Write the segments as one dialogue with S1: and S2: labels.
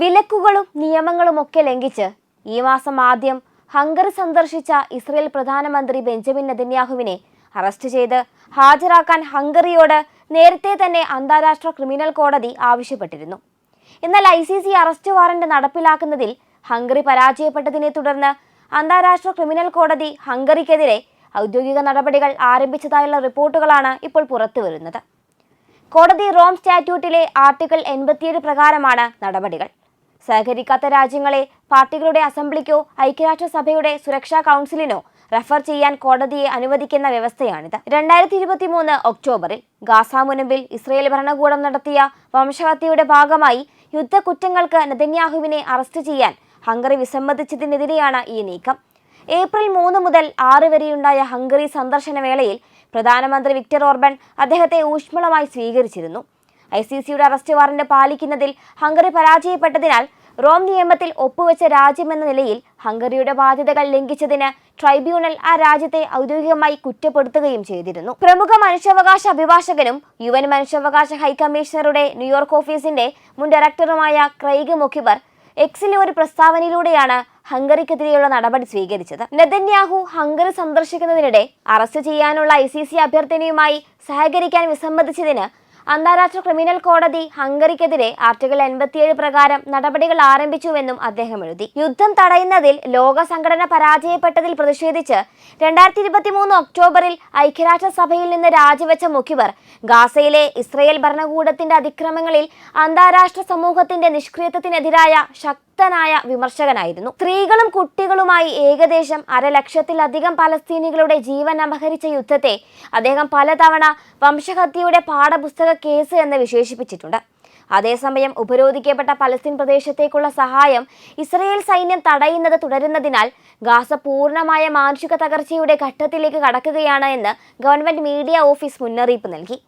S1: വിലക്കുകളും നിയമങ്ങളും ഒക്കെ ലംഘിച്ച് ഈ മാസം ആദ്യം ഹംഗറി സന്ദർശിച്ച ഇസ്രയേൽ പ്രധാനമന്ത്രി ബെഞ്ചമിൻ നെതന്യാഹുവിനെ അറസ്റ്റ് ചെയ്ത് ഹാജരാക്കാൻ ഹംഗറിയോട് നേരത്തെ തന്നെ അന്താരാഷ്ട്ര ക്രിമിനൽ കോടതി ആവശ്യപ്പെട്ടിരുന്നു. എന്നാൽ I C C arrest warrant നടപ്പിലാക്കുന്നതിൽ ഹംഗറി പരാജയപ്പെട്ടതിനെ തുടർന്ന് അന്താരാഷ്ട്ര ക്രിമിനൽ കോടതി ഹംഗറിക്കെതിരെ ഔദ്യോഗിക നടപടികൾ ആരംഭിച്ചതായുള്ള റിപ്പോർട്ടുകളാണ് ഇപ്പോൾ പുറത്തുവരുന്നത് കോടതി റോം സ്റ്റാറ്റ്യൂട്ടിലെ ആർട്ടിക്കിൾ എൺപത്തിയേഴ് പ്രകാരമാണ് നടപടികൾ. സഹകരിക്കാത്ത രാജ്യങ്ങളെ പാർട്ടികളുടെ അസംബ്ലിക്കോ ഐക്യരാഷ്ട്രസഭയുടെ സുരക്ഷാ കൗൺസിലിനോ റഫർ ചെയ്യാൻ കോടതിയെ അനുവദിക്കുന്ന വ്യവസ്ഥയാണിത്. രണ്ടായിരത്തി ഇരുപത്തി മൂന്ന് ഒക്ടോബറിൽ ഗാസ മുനമ്പിൽ ഇസ്രയേൽ ഭരണകൂടം നടത്തിയ വംശഹത്യയുടെ ഭാഗമായി യുദ്ധക്കുറ്റങ്ങൾക്ക് നെതന്യാഹുവിനെ അറസ്റ്റ് ചെയ്യാൻ ഹംഗറി വിസമ്മതിച്ചതിനെതിരെയാണ് ഈ നീക്കം. ഏപ്രിൽ മൂന്ന് മുതൽ ആറ് വരെയുണ്ടായ ഹംഗറി സന്ദർശന വേളയിൽ പ്രധാനമന്ത്രി വിക്ടർ ഓർബൻ അദ്ദേഹത്തെ ഊഷ്മളമായി സ്വീകരിച്ചിരുന്നു. ഐ സി സിയുടെ അറസ്റ്റ് വാറന്റ് പാലിക്കുന്നതിൽ ഹംഗറി പരാജയപ്പെട്ടതിനാൽ റോം നിയമത്തിൽ ഒപ്പുവെച്ച രാജ്യമെന്ന നിലയിൽ ഹംഗറിയുടെ ബാധ്യതകൾ ലംഘിച്ചതിന് ട്രൈബ്യൂണൽ ആ രാജ്യത്തെ ഔദ്യോഗികമായി കുറ്റപ്പെടുത്തുകയും ചെയ്തിരുന്നു. പ്രമുഖ മനുഷ്യാവകാശ അഭിഭാഷകനും യു എൻ മനുഷ്യാവകാശ ഹൈക്കമ്മീഷണറുടെ ന്യൂയോർക്ക് ഓഫീസിന്റെ മുൻ ഡയറക്ടറുമായ ക്രൈഗ് മൊഖിബർ എക്സിലെ ഒരു പ്രസ്താവനയിലൂടെയാണ് ഹംഗറിക്കെതിരെയുള്ള നടപടി സ്വീകരിച്ചത്. നെതന്യാഹു ഹംഗറി സന്ദർശിക്കുന്നതിനിടെ അറസ്റ്റ് ചെയ്യാനുള്ള ഐ സി സി അഭ്യർത്ഥനയുമായി സഹകരിക്കാൻ വിസമ്മതിച്ചതിന് അന്താരാഷ്ട്ര ക്രിമിനൽ കോടതി ഹംഗറിക്കെതിരെ ആർട്ടിക്കിൾ എൺപത്തിയേഴ് പ്രകാരം നടപടികൾ ആരംഭിച്ചുവെന്നും അദ്ദേഹം എഴുതി. യുദ്ധം തടയുന്നതിൽ ലോക സംഘടന പരാജയപ്പെട്ടതിൽ പ്രതിഷേധിച്ച് രണ്ടായിരത്തി ഇരുപത്തി മൂന്ന് ഒക്ടോബറിൽ ഐക്യരാഷ്ട്രസഭയിൽ നിന്ന് രാജിവെച്ച മുഖിവർ ഗാസയിലെ ഇസ്രയേൽ ഭരണകൂടത്തിന്റെ അതിക്രമങ്ങളിൽ അന്താരാഷ്ട്ര സമൂഹത്തിന്റെ നിഷ്ക്രിയത്വത്തിനെതിരായ ശക്തനായ വിമർശകനായിരുന്നു. സ്ത്രീകളും കുട്ടികളുമായി ഏകദേശം അരലക്ഷത്തിലധികം പലസ്തീനികളുടെ ജീവൻ അപഹരിച്ച യുദ്ധത്തെ അദ്ദേഹം പലതവണ വംശഹത്യയുടെ പാഠപുസ്തക കേസ് എന്ന് വിശേഷിപ്പിച്ചിട്ടുണ്ട്. അതേസമയം ഉപരോധിക്കപ്പെട്ട പലസ്തീൻ പ്രദേശത്തേക്കുള്ള സഹായം ഇസ്രയേൽ സൈന്യം തടയുന്നത് തുടരുന്നതിനാൽ ഗാസ പൂർണമായ മാനുഷിക തകർച്ചയുടെ ഘട്ടത്തിലേക്ക് കടക്കുകയാണ് എന്ന് ഗവൺമെന്റ് മീഡിയ ഓഫീസ് മുന്നറിയിപ്പ് നൽകി.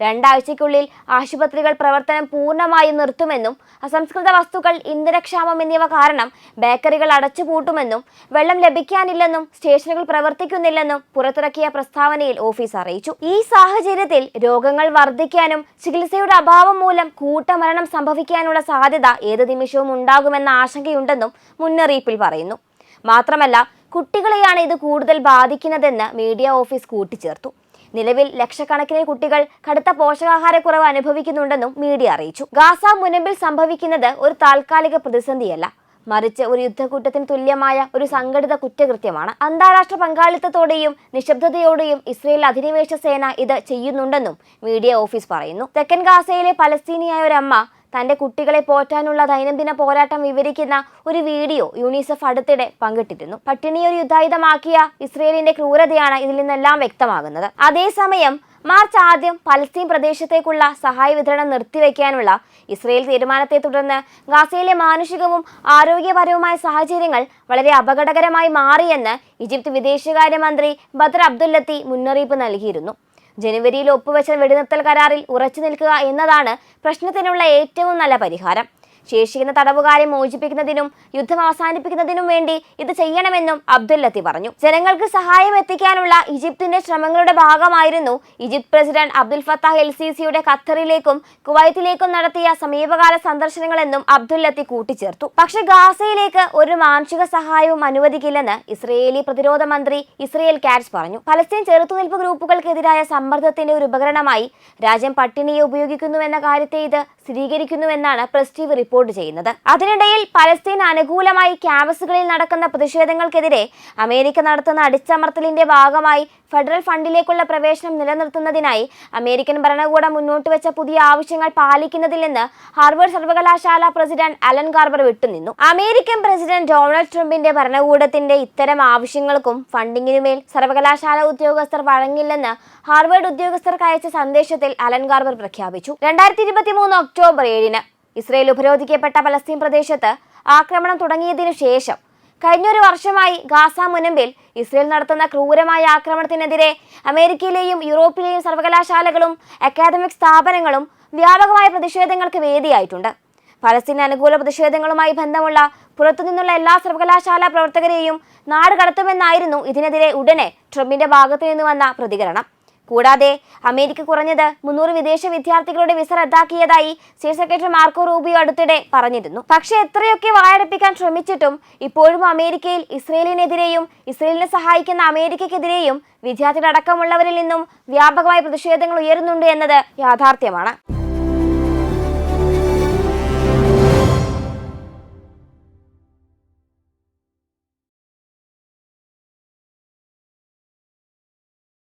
S1: രണ്ടാഴ്ചയ്ക്കുള്ളിൽ ആശുപത്രികൾ പ്രവർത്തനം പൂർണമായും നിർത്തുമെന്നും അസംസ്കൃത വസ്തുക്കൾ ഇന്ധനക്ഷാമം എന്നിവ കാരണം ബേക്കറികൾ അടച്ചുപൂട്ടുമെന്നും വെള്ളം ലഭിക്കാനില്ലെന്നും സ്റ്റേഷനുകൾ പ്രവർത്തിക്കുന്നില്ലെന്നും പുറത്തിറക്കിയ പ്രസ്താവനയിൽ ഓഫീസ് അറിയിച്ചു. ഈ സാഹചര്യത്തിൽ രോഗങ്ങൾ വർദ്ധിക്കാനും ചികിത്സയുടെ അഭാവം മൂലം കൂട്ടമരണം സംഭവിക്കാനുള്ള സാധ്യത ഏത് നിമിഷവും ഉണ്ടാകുമെന്ന ആശങ്കയുണ്ടെന്നും മുന്നറിയിപ്പിൽ പറയുന്നു. മാത്രമല്ല കുട്ടികളെയാണ് ഇത് കൂടുതൽ ബാധിക്കുന്നതെന്ന് മീഡിയ ഓഫീസ് കൂട്ടിച്ചേർത്തു. നിലവിൽ ലക്ഷക്കണക്കിന് കുട്ടികൾ കടുത്ത പോഷകാഹാരക്കുറവ് അനുഭവിക്കുന്നുണ്ടെന്നും മീഡിയ അറിയിച്ചു. ഗാസ മുനമ്പിൽ സംഭവിക്കുന്നത് ഒരു താൽക്കാലിക പ്രതിസന്ധിയല്ല. മറിച്ച് ഒരു യുദ്ധക്കൂട്ടത്തിന് തുല്യമായ ഒരു സംഘടിത കുറ്റകൃത്യമാണ്. അന്താരാഷ്ട്ര പങ്കാളിത്തത്തോടെയും നിശബ്ദതയോടെയും ഇസ്രയേൽ അധിനിവേശ സേന ഇത് ചെയ്യുന്നുണ്ടെന്നും മീഡിയ ഓഫീസ് പറയുന്നു. തെക്കൻ ഗാസയിലെ പലസ്തീനിയായ ഒരമ്മ തന്റെ കുട്ടികളെ പോറ്റാനുള്ള ദൈനംദിന പോരാട്ടം വിവരിക്കുന്ന ഒരു വീഡിയോ യൂണിസെഫ് അടുത്തിടെ പങ്കിട്ടിരുന്നു. പട്ടിണി ഒരു യുദ്ധായുധമാക്കിയ ഇസ്രയേലിന്റെ ക്രൂരതയാണ് ഇതിൽ നിന്നെല്ലാം വ്യക്തമാകുന്നത്. അതേസമയം മാർച്ച് ആദ്യം പലസ്തീൻ പ്രദേശത്തേക്കുള്ള സഹായ വിതരണം നിർത്തിവെക്കാനുള്ള ഇസ്രയേൽ തീരുമാനത്തെ തുടർന്ന് ഗാസയിലെ മാനുഷികവും ആരോഗ്യപരവുമായ സാഹചര്യങ്ങൾ വളരെ അപകടകരമായി മാറിയെന്ന് ഈജിപ്ത് വിദേശകാര്യമന്ത്രി ബദർ അബ്ദുല്ലത്തി മുന്നറിയിപ്പ് നൽകിയിരുന്നു. ജനുവരിയിൽ ഒപ്പുവെച്ച വെടിനിർത്തൽ കരാറിൽ ഉറച്ചു നിൽക്കുക എന്നതാണ് പ്രശ്നത്തിനുള്ള ഏറ്റവും നല്ല പരിഹാരം. ശേഷിക്കുന്ന തടവുകാരെ മോചിപ്പിക്കുന്നതിനും യുദ്ധം അവസാനിപ്പിക്കുന്നതിനും വേണ്ടി ഇത് ചെയ്യണമെന്നും അബ്ദുൽ ലത്തി പറഞ്ഞു. ജനങ്ങൾക്ക് സഹായം എത്തിക്കാനുള്ള ഈജിപ്തിന്റെ ശ്രമങ്ങളുടെ ഭാഗമായിരുന്നു Egypt president Abdul Fattah el C സിയുടെ ഖത്തറിലേക്കും കുവൈത്തിലേക്കും നടത്തിയ സമീപകാല സന്ദർശനങ്ങളെന്നും അബ്ദുൽ ലത്തി കൂട്ടിച്ചേർത്തു. പക്ഷേ ഗാസയിലേക്ക് ഒരു മാനുഷിക സഹായവും അനുവദിക്കില്ലെന്ന് ഇസ്രയേലി പ്രതിരോധ മന്ത്രി ഇസ്രയേൽ കാറ്റ്സ് പറഞ്ഞു. പലസ്തീൻ ചെറുത്തുനിൽപ്പ് ഗ്രൂപ്പുകൾക്കെതിരായ സമ്മർദ്ദത്തിന്റെ ഒരു ഉപകരണമായി രാജ്യം പട്ടിണിയെ ഉപയോഗിക്കുന്നുവെന്ന കാര്യത്തെ ഇത് സ്ഥിരീകരിക്കുന്നുവെന്നാണ് പ്രസ് ടി വി റിപ്പോർട്ട് ചെയ്യുന്നത്. അതിനിടയിൽ പലസ്തീൻ അനുകൂലമായി ക്യാമ്പസുകളിൽ നടക്കുന്ന പ്രതിഷേധങ്ങൾക്കെതിരെ അമേരിക്ക നടത്തുന്ന അടിച്ചമർത്തലിന്റെ ഭാഗമായി ഫെഡറൽ ഫണ്ടിലേക്കുള്ള പ്രവേശനം നിലനിർത്തുന്നതിനായി അമേരിക്കൻ ഭരണകൂടം മുന്നോട്ട് വെച്ച പുതിയ ആവശ്യങ്ങൾ പാലിക്കുന്നതിൽ നിന്ന് സർവകലാശാല പ്രസിഡന്റ് അലൻ കാർബർ വിട്ടുനിന്നു. അമേരിക്കൻ പ്രസിഡന്റ് ഡൊണാൾഡ് ട്രംപിന്റെ ഭരണകൂടത്തിന്റെ ഇത്തരം ആവശ്യങ്ങൾക്കും ഫണ്ടിങ്ങിനുമേൽ സർവകലാശാല ഉദ്യോഗസ്ഥർ വഴങ്ങില്ലെന്ന് ഹാർവേഡ് ഉദ്യോഗസ്ഥർക്ക് അയച്ച സന്ദേശത്തിൽ അലൻ കാർബർ പ്രഖ്യാപിച്ചു. രണ്ടായിരത്തി ഇരുപത്തി മൂന്ന് ഒക്ടോബർ ഏഴിന് ഇസ്രയേൽ ഉപരോധിക്കപ്പെട്ട പലസ്തീൻ പ്രദേശത്ത് ആക്രമണം തുടങ്ങിയതിനു ശേഷം കഴിഞ്ഞൊരു വർഷമായി ഗാസ മുനമ്പിൽ ഇസ്രയേൽ നടത്തുന്ന ക്രൂരമായ ആക്രമണത്തിനെതിരെ അമേരിക്കയിലെയും യൂറോപ്പിലെയും സർവകലാശാലകളും അക്കാദമിക് സ്ഥാപനങ്ങളും വ്യാപകമായ പ്രതിഷേധങ്ങൾക്ക് വേദിയായിട്ടുണ്ട്. പലസ്തീൻ അനുകൂല പ്രതിഷേധങ്ങളുമായി ബന്ധമുള്ള പുറത്തുനിന്നുള്ള എല്ലാ സർവകലാശാല പ്രവർത്തകരെയും നാട് കടത്തുമെന്നായിരുന്നു ഇതിനെതിരെ ഉടനെ ട്രംപിന്റെ ഭാഗത്തു നിന്ന് വന്ന പ്രതികരണം. കൂടാതെ അമേരിക്ക കുറഞ്ഞത് മുന്നൂറ് വിദേശ വിദ്യാർത്ഥികളുടെ വിസ റദ്ദാക്കിയതായി സ്റ്റേറ്റ് സെക്രട്ടറി മാർക്കോ റൂബിയോ അടുത്തിടെ പറഞ്ഞിരുന്നു. പക്ഷേ എത്രയൊക്കെ വായടപ്പിക്കാൻ ശ്രമിച്ചിട്ടും ഇപ്പോഴും അമേരിക്കയിൽ ഇസ്രയേലിനെതിരെയും ഇസ്രയേലിനെ സഹായിക്കുന്ന അമേരിക്കയ്ക്കെതിരെയും വിദ്യാർത്ഥികളടക്കമുള്ളവരിൽ നിന്നും വ്യാപകമായ പ്രതിഷേധങ്ങൾ ഉയരുന്നുണ്ട് എന്നത് യാഥാർത്ഥ്യമാണ്.